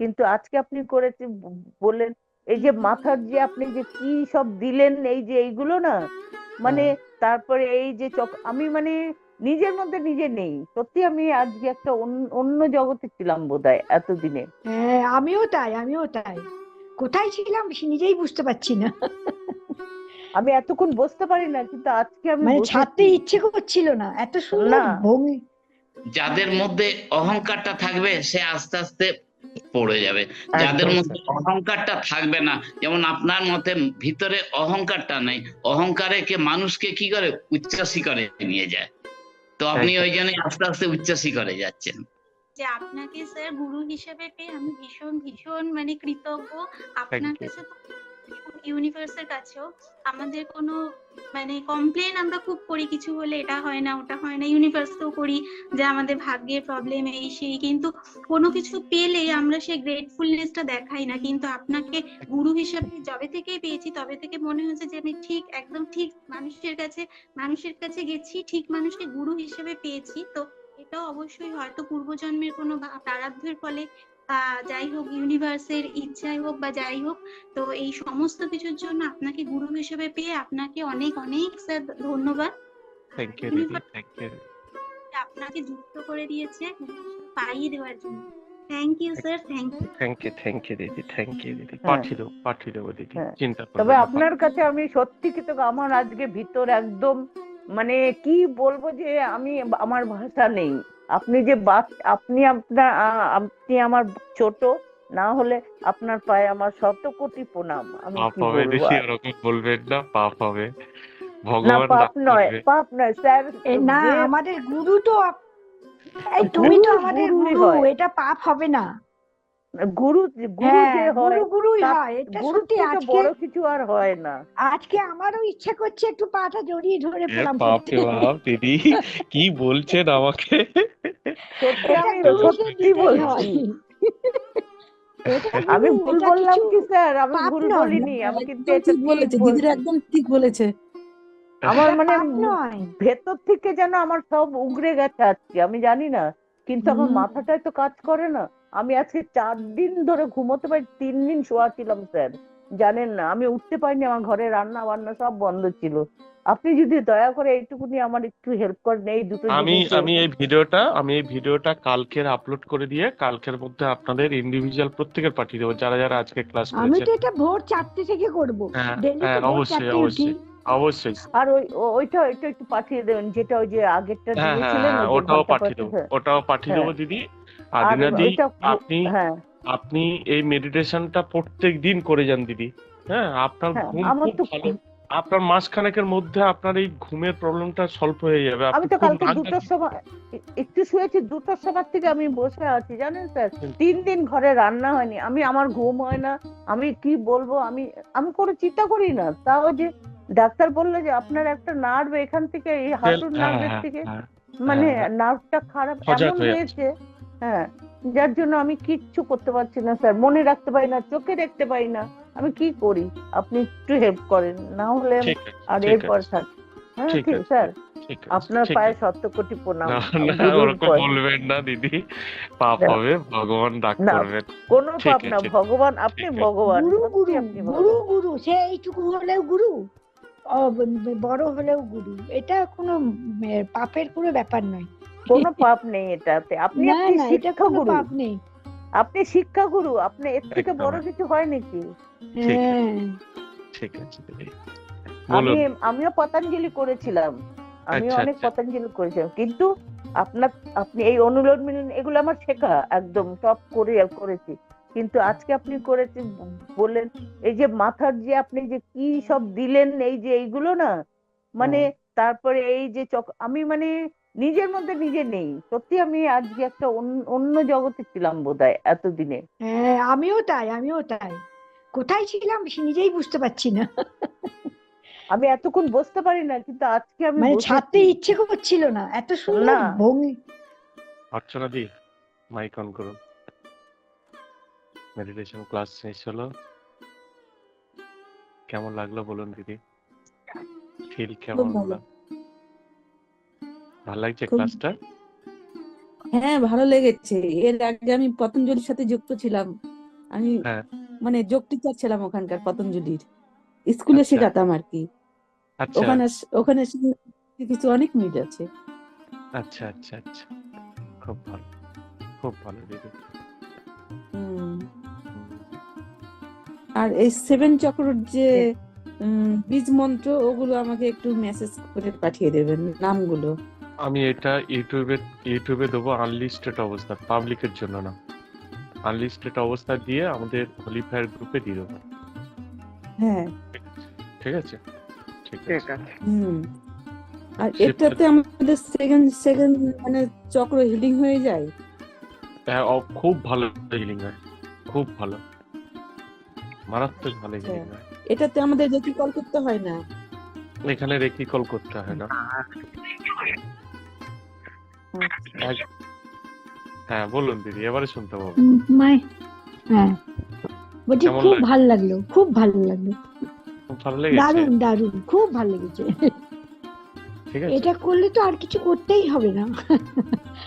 কিন্তু আজকে আপনি করেছে বললেন এই যে মাথার যে আপনি যে কি সব দিলেন এই যে এইগুলো না মানে তারপরে এই যে চক আমি মানে নিজের মধ্যে নিজে নেই। সত্যি আমি আজকে একটা অন্য- জগতে ছিলাম বোধহয় এতদিনে। হ্যাঁ আমিও তাই আমিও তাই। কোথায় ছিলাম সে নিজেই বুঝতে পারছি না। আমি এতক্ষণ বসতে পারি না কিন্তু আজকে আমি মানে ছাড়তে ইচ্ছে করছিল না এত সুন্দর না। ভঙ্গি। যাদের মধ্যে অহংকারটা থাকবে সে আস্তে আস্তে পড়ে যাবে। যাদের মধ্যে অহংকারটা থাকবে না যেমন আপনার মতে ভিতরে অহংকারটা নেই অহংকারে কে মানুষকে কি করে? উচ্চাসী করে নিয়ে যায়। তো আপনি ওই জন্য আস্তে আস্তে উচ্চাসী করে যাচ্ছেন। যে আপনাকে স্যার গুরু হিসেবে পেয়ে আমি ভীষণ ভীষণ মানে কৃতজ্ঞ। আপনার কাছে তো ইউনিভার্সের কাছেও আমাদের কোনো মানে কমপ্লেন আমরা খুব করি, কিছু হলে এটা হয় না, ওটা হয় না। ইউনিভার্সকেও করি যে আমাদের ভাগ্যের প্রবলেম এই, সেই, কিন্তু কোনো কিছু পেলে আমরা সেই গ্রেটফুলনেসটা দেখাই না। কিন্তু আপনাকে গুরু হিসেবে যবে থেকেই পেয়েছি, তবে থেকে মনে হয়েছে যে আমি ঠিক, একদম ঠিক মানুষের কাছে মানুষের কাছে গেছি, ঠিক মানুষকে গুরু হিসেবে পেয়েছি। তো এটাও অবশ্যই হয়তো পূর্বজন্মের কোনো প্রারব্ধের ফলে যাই হোক ইউনিভার্সের ইচ্ছাই হোক বা যাই হোক তো এই সমস্ত কিছুর জন্য আপনাকে গুরু হিসেবে পেয়ে আপনাকে অনেক অনেক স্যার ধন্যবাদ। থ্যাংক ইউ আর দিদি universe থ্যাংক ইউ আপনাকে যুক্ত করে দিয়েছে পাইয়ে দেওয়ার জন্য। Thank you sir thank you thank you thank you দিদি থ্যাংক ইউ দিদি। হ্যাঁ। পাঠিয়ে দেবো পাঠিয়ে দেবো দিদি। হ্যাঁ। চিন্তা করবেন তবে আপনার কাছে আমি সত্যি কিন্তু আমার আজকে ভিতর একদম মানে কি বলব যে আমি আমার ভাষা নেই। আপনি যে বাচ- আপনি আপনার আপনি আমার ছোট না হলে আপনার পায়ে আমার শত কোটি প্রণাম। আমি কি বলব? ওরকম বলবেন না পাপ হবে। না ভগবান পাপ নয় পাপ নয় স্যার। না আমাদের গুরু তো এই তুমি তো আমাদের গুরু হয়। এটা পাপ হবে না। গুরু গুরু হ্যাঁ যে হয় গুরু গুরুই হয় এটা সত্যি আজকে বড় কিছু আর হয় না। আজকে আমারও ইচ্ছে করছে একটু পাটা জড়িয়ে ধরে বাপ বাপ দিদি কি বলছেন আমাকে? সত্যি আমি গুরুকে সত্যি দিতেই বলছি। আমি ভুল বললাম কি স্যার? আমি ভুল বলিনি। আমি কিন্তু ঠিক ঠিক বলেছে। বলছি একদম ঠিক বলেছে। আমার মানে ভেতর থেকে যেন আমার সব উগড়ে গেছে আজকে আমি জানি না। কিন্তু আমার মাথাটাই তো কাজ করে না। আমি আজকে চার দিন ধরে ঘুমোতে পারি তিন দিন শোয়া ছিলাম স্যার। জানেন না আমি উঠতে পারিনি আমার ঘরে রান্না বান্না সব বন্ধ ছিল। আপনি যদি দয়া করে এইটুকুনি আমার একটু হেল্প করেন এই দুটো আমি আমি এই ভিডিওটা আমি এই ভিডিওটা কালকের আপলোড করে দিয়ে কালকের মধ্যে আপনাদের ইন্ডিভিজুয়াল প্রত্যেকের পাঠিয়ে দেবো যারা যারা আজকে ক্লাস করেছে আমি তো এটা ভোর চারটে থেকে করব। হ্যাঁ হ্যাঁ অবশ্যই অবশ্যই অবশ্যই। আর ওই ওইটা ওইটা একটু পাঠিয়ে দেবেন যেটা ওই যে আগেরটা হ্যাঁ দিয়েছিলেন ওটাও পাঠিয়ে দেবো। ওটাও পাঠিয়ে দেবো। দিদি। আর আদিনাদি আপনি হ্যাঁ। আপনি এই মেডিটেশনটা প্রত্যেক দিন করে যান দিদি। হ্যাঁ আপনার ঘুম আমার খুব তো ভালো আপনার মাসখানেকের মধ্যে আপনার এই ঘুমের প্রবলেমটা সলভ হয়ে যাবে। আমি তো কালকে দুটোর সময় একটু শুয়েছি দুটোর সময় থেকে আমি বসে আছি জানেন স্যার? তিন দিন ঘরে রান্না হয়নি আমি আমার ঘুম হয় না আমি কি বলব আমি আমি কোনো চিন্তা করি না। তাও যে ডাক্তার বলল যে আপনার একটা নার্ভ এখান থেকে এই হাঁটুর হ্যাঁ নার্ভের হ্যাঁ থেকে হ্যাঁ মানে হ্যাঁ। নার্ভটা খারাপ এমন হয়েছে হ্যাঁ যার জন্য আমি কিচ্ছু করতে পারছি না স্যার। মনে রাখতে পারি না চোখে দেখতে পারি না আমি কি করি? আপনি একটু হেল্প করেন না হলে আর এরপর স্যার হ্যাঁ ঠিক স্যার? আপনার পায়ে। সত্য কোটি প্রণাম। ওরকম বলবেন না দিদি। পাপ হবে ভগবান ডাক করবেন। কোনো পাপ না ভগবান আপনি ভগবান। গুরু গুরু গুরু গুরু সে এইটুকু হলেও গুরু। বড় হলেও গুরু। এটা কোনো পাপের কোনো ব্যাপার নয়। কোনো পাপ নেই এটাতে। আপনি আপনি শিক্ষা গুরু পাপ নেই। আপনি শিক্ষা গুরু আপনি এর থেকে বড় কিছু হয় নাকি? ঠিক আছে। হ্যাঁ। ঠিক আছে। দিদি আমি আমিও পতঞ্জলি করেছিলাম। আমিও আচ্ছা, অনেক আচ্ছা। পতঞ্জলি করেছিলাম। কিন্তু আপনার আপনি এই অনুলোম মিলন এগুলো আমার শেখা একদম সব করে করেছি। কিন্তু আজকে আপনি করেছেন বললেন এই যে মাথার যে আপনি যে কি সব দিলেন এই যে এইগুলো না মানে তারপরে এই যে চক আমি মানে নিজের মধ্যে নিজে নেই। সত্যি আমি আজকে একটা অন্য- জগতে ছিলাম বোধহয় এতদিনে। হ্যাঁ আমিও তাই আমিও তাই। কোথায় ছিলাম নিজেই বুঝতে পারছি না। আমি এতক্ষণ বসতে পারি না কিন্তু আজকে আমি মানে ছাড়তে ইচ্ছে করছিল না। এত সুন্দর ভঙ্গি। অর্চনা দি মাইক অন করুন। মেডিটেশন ক্লাস শেষ হলো। কেমন লাগল বলুন দিদি? ফিল কেমন হলো? ভালো লাগছে ক্লাসটা হ্যাঁ ভালো লেগেছে। এর আগে আমি পতঞ্জলির সাথে যুক্ত ছিলাম। আমি হ্যাঁ। মানে যোগ টিচার ছিলাম ওখানকার পতঞ্জলির। স্কুলে আচ্ছা। শেখাতাম আর কি। আচ্ছা। ওখানে ওখানে কিছু অনেক মিল আছে। আচ্ছা আচ্ছা আচ্ছা। খুব ভালো। খুব ভালো দিদি। আর এই সেভেন চক্রর যে বীজ মন্ত্র ওগুলো আমাকে একটু মেসেজ করে পাঠিয়ে দেবেন নামগুলো। আমি এটা ইউটিউবে ইউটিউবে দেবো আনলিস্টেড অবস্থা পাবলিকের জন্য না। আনলিস্টেড অবস্থা দিয়ে আমাদের হোলি ফায়ার গ্রুপে দিয়ে দেবো। হ্যাঁ। ঠিক আছে? ঠিক আছে। হুম। আর এটাতে আমাদের সেকেন্ড সেকেন্ড মানে চক্র হিলিং হয়ে যায়? হ্যাঁ ও খুব ভালো হিলিং হয়। খুব ভালো। মারাত্মক ভালো আচ্ছা। হিলিং হয়। এটাতে আমাদের রেকি কল করতে হয় না? এখানে রেকি কল করতে হয় না হ্যাঁ বলুন দিদি এবারে শুনতে পাবো। মাই হ্যাঁ। বলছি খুব? ভালো লাগল খুব ভালো লাগল। দারুণ দারুণ খুব ভালো লেগেছে। এটা করলে তো আর কিছু করতেই হবে না।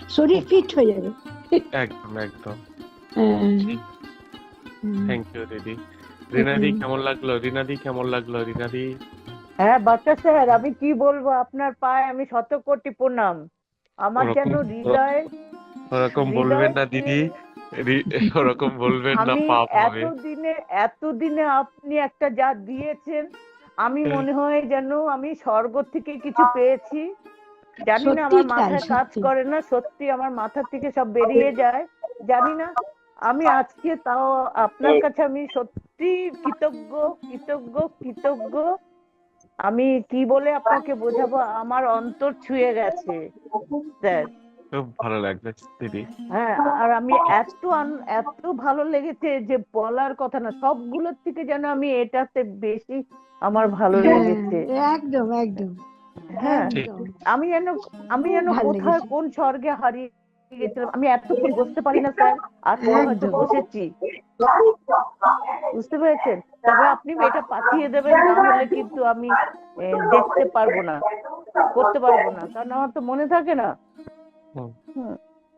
শরীর ফিট হয়ে যাবে। একদম একদম। হ্যাঁ, থ্যাংক ইউ দিদি। রিনাদি কেমন লাগল? রিনাদি কেমন লাগল? রিনাদি? হ্যাঁ বাচ্চা স্যার আমি কি বলব? আপনার পায়ে আমি শত কোটি প্রণাম। আমার যেন হৃদয় ওরকম বলবেন না দিদি। ওরকম বলবেন না পাপ হবে। এতদিনে এতদিনে আপনি একটা যা দিয়েছেন আমি হ্যাঁ। মনে হয় যেন আমি স্বর্গ থেকে কিছু পেয়েছি। জানি না আমার মাথায় কাজ করে না সত্যি আমার মাথা থেকে সব বেরিয়ে যায়। জানি না আমি আজকে তাও আপনার কাছে আমি সত্যি কৃতজ্ঞ কৃতজ্ঞ কৃতজ্ঞ। আমি কি বলে আপনাকে বোঝাবো? আমার অন্তর ছুঁয়ে গেছে। স্যার। খুব ভালো লাগবে দিদি। হ্যাঁ আর আমি এত এত ভালো লেগেছে যে বলার কথা না সবগুলোর থেকে যেন আমি এটাতে বেশি আমার ভালো হ্যাঁ, লেগেছে। একদম একদম। হ্যাঁ আমি যেন আমি যেন কোথায় কোন স্বর্গে হারিয়ে গেছিলাম আমি এতক্ষণ বসতে পারি না স্যার। আর হয়তো একদম। বসেছি। বুঝতে পেরেছেন? তবে আপনি এটা পাঠিয়ে দেবেন না হলে কিন্তু আমি দেখতে পারব না করতে পারব না। কারণ আমার তো মনে থাকে না।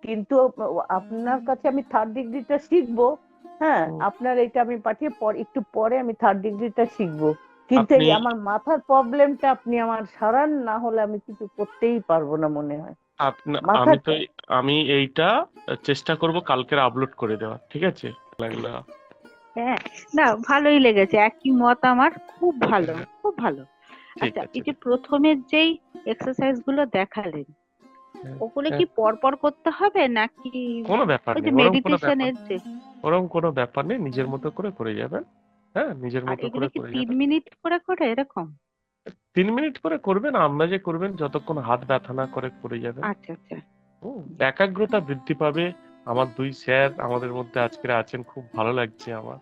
কিন্তু আপনার কাছে আমি থার্ড ডিগ্রিটা শিখব। হ্যাঁ আপনার এটা আমি পাঠিয়ে পর- একটু পরে আমি থার্ড ডিগ্রিটা শিখব। কিন্তু আমার মাথার প্রবলেমটা আপনি আমার সারান না হলে আমি কিছু করতেই পারব না মনে হয়। আমি তো আমি এইটা চেষ্টা করব কালকের আপলোড করে দেওয়া ঠিক আছে? লাগল। হ্যাঁ না ভালোই লেগেছে একই মত আমার খুব ভালো খুব ভালো। আচ্ছা এই যে প্রথমের যেই এক্সারসাইজগুলো দেখালেন হ্যাঁ, ওগুলো হ্যাঁ। কি পর পর করতে হবে নাকি কোনো ব্যাপার নেই মেডিটেশনের যে ওরকম কোনো ব্যাপার নেই নিজের মতো করে করে যাবেন হ্যাঁ নিজের মতো করে কি করে তিন মিনিট করে করে এরকম? তিন মিনিট করে করবেন আন্দাজে করবেন যতক্ষণ হাত ব্যথা না করে করে যাবেন আচ্ছা আচ্ছা। একাগ্রতা বৃদ্ধি পাবে। আমার দুই স্যার আমাদের মধ্যে আজকে আছেন খুব ভালো লাগছে আমার।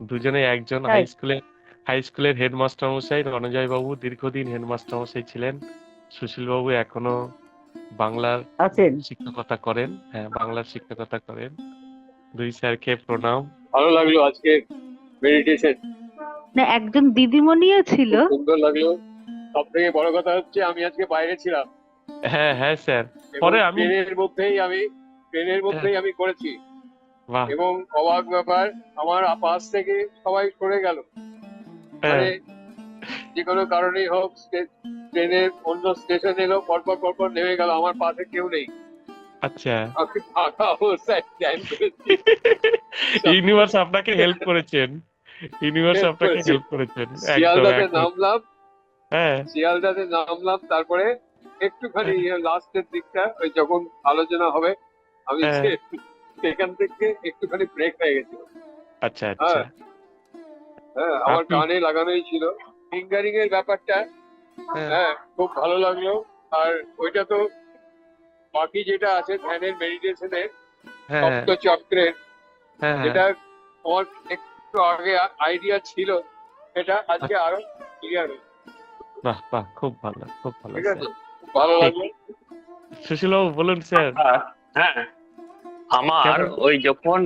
দুজনে একজন হাই স্কুলে হাই স্কুলের হেডমাস্টার মশাই রণজয় বাবু দীর্ঘদিন হেডমাস্টার মশাই ছিলেন। সুশীল বাবু এখনও বাংলার শিক্ষকতা করেন হ্যাঁ বাংলার শিক্ষকতা করেন। দুই স্যারকে প্রণাম। ভালো লাগল আজকে মেডিটেশন না একজন দিদিমণিও ছিল। সুন্দর লাগল। সব থেকে বড় কথা হচ্ছে আমি আজকে বাইরে ছিলাম। হ্যাঁ হ্যাঁ স্যার। পরে আমি ট্রেনের মধ্যেই আমি ট্রেনের মধ্যেই আমি করেছি। এবং অবাক ব্যাপার আমার পাশ থেকে সবাই সরে গেল। হ্যাঁ, মানে যে কোনো কারণেই হোক ট্রেনের অন্য স্টেশন এলো পরপর পরপর নেমে গেল। আমার পাশে কেউ নেই। আচ্ছা। আমি ফাঁকা অবস্থায় ইউনিভার্স আপনাকে হেল্প করেছেন। ইউনিভার্স আপনাকে হেল্প করেছেন। শিয়ালদাতে নামলাম। হ্যাঁ। শিয়ালদাতে নামলাম তারপরে একটুখানি লাস্টের দিকটা ওই যখন আলোচনা হবে আমি হ্যাঁ। সেখান থেকে একটুখানি ব্রেক হয়ে গেছিল। আচ্ছা আচ্ছা। হ্যাঁ আমার কানে লাগানোই ছিল। ফিঙ্গারিং এর ব্যাপারটা হ্যাঁ। হ্যাঁ খুব ভালো লাগল। আর ওইটা তো বাকি যেটা আছে ধ্যানের মেডিটেশনের হ্যাঁ। সপ্ত চক্রের হ্যাঁ। হ্যাঁ। এটা আমার একটু আগে আইডিয়া ছিল এটা আজকে আরও ক্লিয়ার বাহ বাহ খুব ভালো খুব ভালো ভালো লাগল। সুশীল বলুন স্যার। হ্যাঁ আমার ওই যখন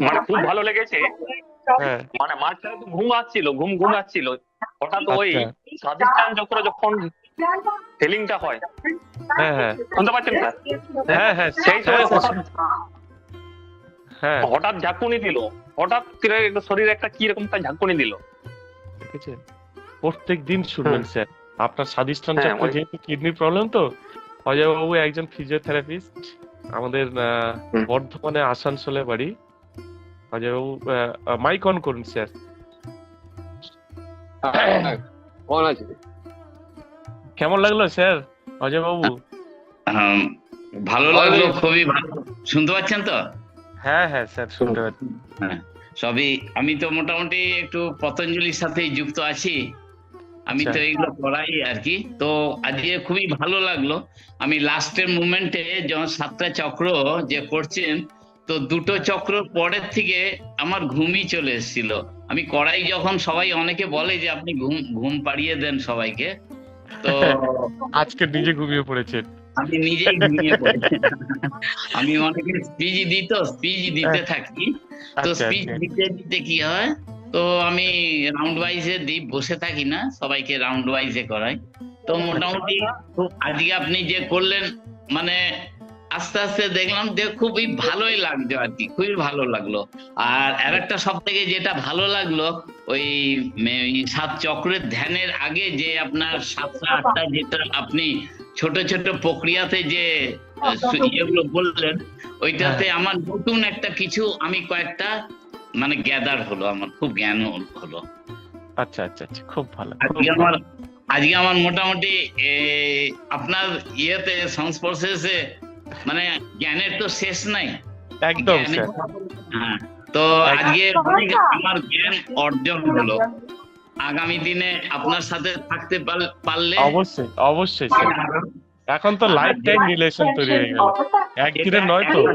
মানে খুব ভালো লেগেছে হ্যাঁ। মানে মাঝখানে তো ঘুম আসছিল ঘুম ঘুম আসছিল। হঠাৎ ওই আচ্ছা। স্বাধিষ্ঠান চক্র যখন ফিলিংটা হয়। হ্যাঁ হ্যাঁ। শুনতে পাচ্ছেন স্যার? হ্যাঁ হ্যাঁ সেই সময় হ্যাঁ, হঠাৎ হ্যাঁ। হঠাৎ ঝাঁকুনি দিল। হঠাৎ করে একটা একটা কি রকম একটা ঝাঁকুনি দিল। দেখেছেন প্রত্যেক দিন শুনবেন স্যার। আপনার স্বাদিষ্ঠান হ্যাঁ, চক্র যেহেতু কিডনির প্রবলেম তো অজয় বাবু একজন ফিজিওথেরাপিস্ট আমাদের বর্ধমানে আসানসোলে বাড়ি। অজয় বাবু মাইক অন করুন স্যার। হ্যাঁ, হ্যাঁ, আছে কেমন লাগল স্যার অজয় বাবু ভালো লাগল খুবই ভালো। শুনতে পাচ্ছেন তো? হ্যাঁ হ্যাঁ স্যার শুনতে পাচ্ছি। হ্যাঁ সবই আমি তো মোটামুটি একটু পতঞ্জলির সাথে যুক্ত আছি। আমি তো আচ্ছা। এগুলো করাই আর কি। তো আজকে খুবই ভালো লাগল। আমি লাস্টের মুমেন্টে যখন সাতটা চক্র যে করছেন তো দুটো চক্র পরের থেকে আমার ঘুমই চলে এসেছিল। আমি করাই যখন সবাই অনেকে বলে যে আপনি ঘুম ঘুম পাড়িয়ে দেন সবাইকে তো আজকে নিজে ঘুমিয়ে পড়েছেন। আমি নিজেই ঘুমিয়ে পড়েছি আমি অনেকে স্পিচ স্পিচ দিতে থাকি। তো আচ্ছা স্পিচ আচ্ছা। দিতে দিতে কি হয়? তো আমি রাউন্ড ওয়াইজে দিই বসে থাকি না সবাইকে রাউন্ড ওয়াইজে করাই। তো মোটামুটি আজকে আপনি যে করলেন মানে আস্তে আস্তে দেখলাম যে খুবই ভালোই লাগছে আর কি খুবই ভালো লাগল। আর আরেকটা সব থেকে যেটা ভালো লাগল ওই সাত চক্রের ধ্যানের আগে যে আপনার সাতটা আটটা যেটা আপনি ছোট ছোট প্রক্রিয়াতে যে আহ, ইয়েগুলো বললেন ওইটাতে আমার নতুন একটা কিছু আমি কয়েকটা মানে গ্যাদার হলো আমার খুব জ্ঞান হলো আচ্ছা আচ্ছা আচ্ছা খুব ভালো আজকে আমার আজকে আমার মোটামুটি আপনার ইয়েতে সংস্পর্শে এসে মানে জ্ঞানের তো শেষ নাই। একদম হ্যাঁ তো আজকে আমার জ্ঞান অর্জন হলো। আগামী দিনে আপনার সাথে থাকতে পার- পারলে অবশ্যই অবশ্যই এখন তো লাইফ টাইম রিলেশন তৈরি হয়ে গেল। একদিনের নয় তো?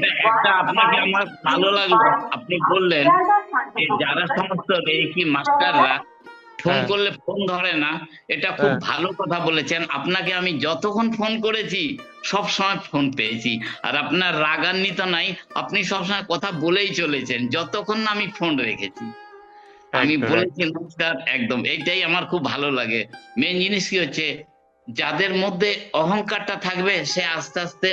একটা আপনাকে আমার ভালো লাগল। আপনি বললেন যে যারা সমস্ত মাস্টাররা ফোন হ্যাঁ। করলে ফোন ধরে না এটা খুব হ্যাঁ। ভালো কথা বলেছেন। আপনাকে আমি যতক্ষণ ফোন করেছি সব সময় ফোন পেয়েছি। আর আপনার রাগান্বিত নাই আপনি সবসময় কথা বলেই চলেছেন যতক্ষণ না আমি ফোন রেখেছি। আমি বলেছি নমস্কার একদম। এইটাই আমার খুব ভালো লাগে। মেন জিনিস কি হচ্ছে যাদের মধ্যে অহংকারটা থাকবে সে আস্তে আস্তে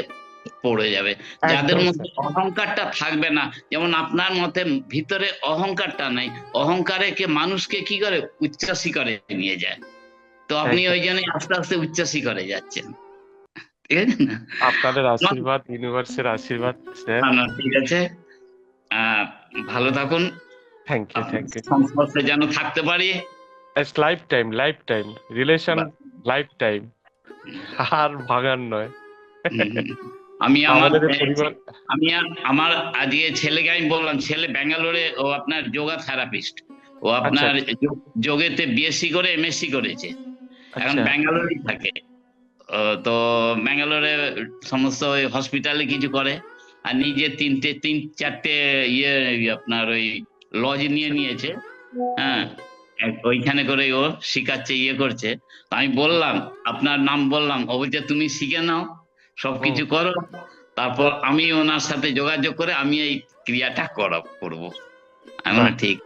পড়ে যাবে। যাদের মধ্যে অহংকারটা থাকবে না যেমন আপনার মতে ভিতরে অহংকারটা নাই অহংকারে কে মানুষকে কি করে? উচ্চ শিখরে নিয়ে যায়। তো আপনি ওই জন্য আস্তে আস্তে উচ্চ শিখরে যাচ্ছেন। ঠিক আছে না? আপনাদের আশীর্বাদ ইউনিভার্সের আশীর্বাদ ঠিক আছে। আহ ভালো থাকুন। থ্যাংক ইউ থ্যাংক ইউ সংস্পর্শে যেন থাকতে পারি। It's lifetime lifetime relation lifetime আর ভাগার নয় আমি আমার পরিবার আমি আমার আজকে ছেলেকে আমি বললাম ছেলে ব্যাঙ্গালোরে ও আপনার যোগা থেরাপিস্ট ও আপনার যোগেতে বিএসসি করে এমএসসি করেছে। এখন আচ্ছা। ব্যাঙ্গালোরেই থাকে। তো ব্যাঙ্গালোরে সমস্ত ওই হসপিটালে কিছু করে। আর নিজে তিনটে তিন চারটে ইয়ে আপনার ওই লজ নিয়ে নিয়েছে। হ্যাঁ ওইখানে করে ও শিখাচ্ছে ইয়ে করছে। আমি বললাম আপনার নাম বললাম। ও বলছে তুমি শিখে নাও সবকিছু করো। তারপর আমি ওনার সাথে যোগাযোগ করে আমি এই ক্রিয়াটা করা করব। আমি বললাম, ঠিক।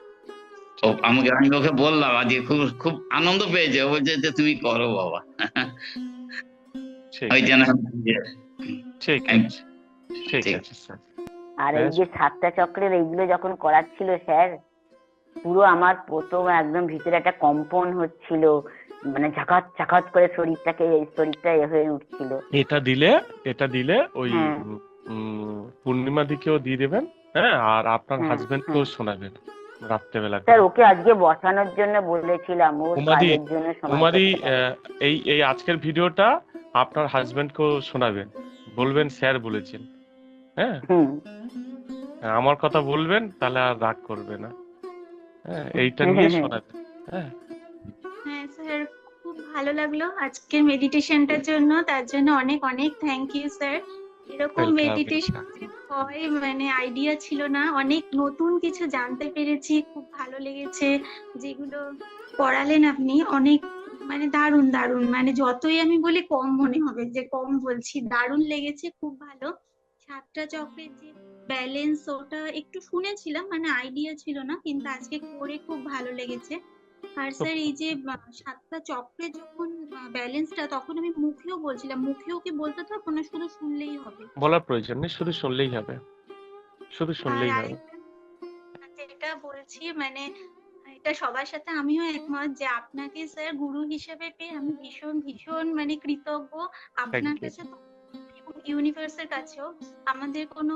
ও আমাকে আমি ওকে বললাম আজকে খুব খুব আনন্দ পেয়েছে। ও বলছে যে তুমি করো বাবা। ঠিক ওই জন্য ঠিক আছে। ঠিক। আছে আর এই হ্যাঁ। যে সাতটা চক্রের এইগুলো যখন করাচ্ছিল স্যার পুরো আমার প্রথম একদম ভিতরে একটা কম্পন হচ্ছিল মানে ঝাকাত ঝাকাত করে শরীরটাকে শরীরটা এ হয়ে উঠছিল এটা দিলে এটা দিলে ওই হ্যাঁ। পূর্ণিমা দিকেও দিয়ে দেবেন হ্যাঁ আর আপনার হ্যাঁ, হাজবেন্ডকেও শোনাবেন রাত্রেবেলা স্যার ওকে আজকে বসানোর জন্য বলেছিলাম ওর কাজের জন্য। আহ, এই এই আজকের ভিডিওটা আপনার হাজবেন্ডকেও শোনাবেন বলবেন স্যার বলেছেন হ্যাঁ। আমার কথা বলবেন তাহলে আর রাগ করবে না। হ্যাঁ এইটা নিয়ে হ্যাঁ, হ্যাঁ। শোনাবেন হ্যাঁ। হ্যাঁ স্যার খুব ভালো লাগল আজকের মেডিটেশনটার জন্য। তার জন্য অনেক অনেক থ্যাংক ইউ স্যার। এরকম মেডিটেশন হয় মানে আইডিয়া ছিল না। অনেক নতুন কিছু জানতে পেরেছি খুব ভালো লেগেছে। যেগুলো পড়ালেন আপনি অনেক মানে দারুণ দারুণ। মানে যতই আমি বলি কম মনে হবে যে কম বলছি। দারুণ লেগেছে খুব ভালো। সাতটা চক্রের যে ব্যালেন্স ওটা একটু শুনেছিলাম মানে আইডিয়া ছিল না কিন্তু আজকে করে খুব ভালো লেগেছে। আর স্যার এই যে সাতটা চক্রের যখন ব্যালেন্সটা তখন আমি মুখেও বলছিলাম মুখেও কি বলতে থাকব না শুধু শুনলেই হবে। বলার প্রয়োজন নেই শুধু শুনলেই হবে। শুধু শুনলেই হবে। যেটা বলছি মানে এটা সবার সাথে আমিও একমত যে আপনাকে স্যার গুরু হিসেবে পেয়ে আমি ভীষণ ভীষণ মানে কৃতজ্ঞ। আপনার কাছে ইউনিভার্সের কাছেও আমাদের কোনো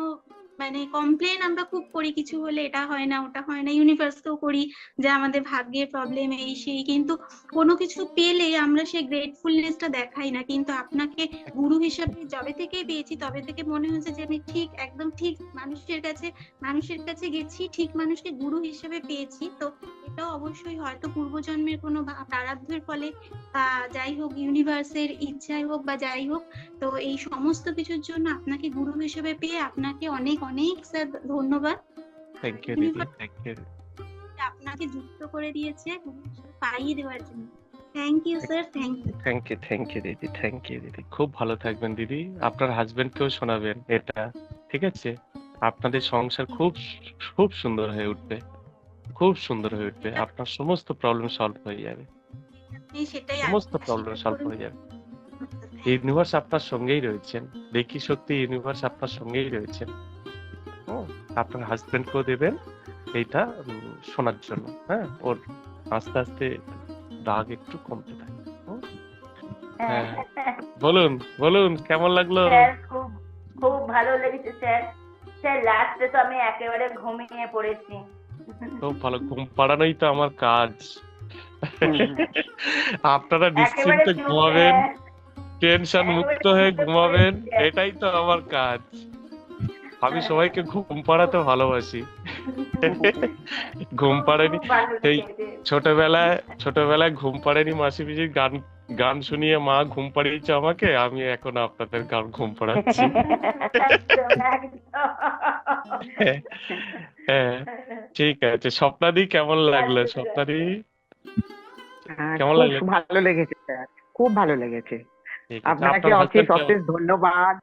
মানে কমপ্লেন আমরা খুব করি কিছু হলে, এটা হয় না, ওটা হয় না। ইউনিভার্সকেও করি যে আমাদের ভাগ্যের প্রবলেম এই, সেই। কিন্তু কোনো কিছু পেলে আমরা সেই গ্রেটফুলনেসটা দেখাই না। কিন্তু আপনাকে গুরু হিসেবে যবে থেকেই পেয়েছি, তবে থেকে মনে হচ্ছে যে আমি ঠিক, একদম ঠিক মানুষের কাছে মানুষের কাছে গেছি, ঠিক মানুষকে গুরু হিসেবে পেয়েছি। তো এটাও অবশ্যই হয়তো পূর্বজন্মের কোনো প্রারব্ধের ফলে যাই হোক ইউনিভার্সের ইচ্ছাই হোক বা যাই হোক, তো এই সমস্ত কিছুর জন্য আপনাকে গুরু হিসেবে পেয়ে আপনাকে অনেক অনেক স্যার ধন্যবাদ। থ্যাংক ইউ দিদি থ্যাংক ইউ আপনাকে যুক্ত করে দিয়েছে পাইয়ে দেওয়ার জন্য। Thank you sir thank you thank you thank you দিদি থ্যাংক ইউ দিদি। খুব ভালো থাকবেন দিদি। আপনার হাজবেন্ডকেও শোনাবেন এটা ঠিক আছে? আপনাদের সংসার খুব খুব সুন্দর হয়ে উঠবে। খুব সুন্দর হয়ে উঠবে। আপনার সমস্ত প্রবলেম সলভ হয়ে যাবে। সমস্ত প্রবলেম সলভ হয়ে যাবে। ইউনিভার্স আপনার সঙ্গেই রয়েছেন। দেখি সত্যি ইউনিভার্স আপনার সঙ্গেই রয়েছেন। আপনার হাজবেন্ডকেও দেবেন এইটা শোনার জন্য হ্যাঁ? ওর আস্তে আস্তে রাগ একটু কমতে থাকে হ্যাঁ। বলুন বলুন কেমন লাগল? খুব খুব ভালো লেগেছে স্যার। স্যার লাস্টে তো আমি একেবারে ঘুমিয়ে পড়েছি। খুব ভালো ঘুম পাড়ানোই তো আমার কাজ। আপনারা নিশ্চিন্তে ঘুমাবেন টেনশন মুক্ত হয়ে ঘুমাবেন এটাই তো আমার কাজ। আমি সবাইকে ঘুম পাড়াতে ভালোবাসি। ঘুম পাড়েনি। এই ছোটবেলায় ছোটবেলায় ঘুম পাড়েনি মাসি পিসির গান গান শুনিয়ে মা ঘুম পাড়িয়েছে আমাকে আমি এখন আপনাদের গান ঘুম পাড়াচ্ছি। হ্যাঁ ঠিক আছে। স্বপ্নাদি কেমন লাগল? স্বপ্নাদি? হ্যাঁ, কেমন খুব লাগল? ভালো লেগেছে খুব ভালো লেগেছে। আপনাকে অশেষ অশেষ ধন্যবাদ।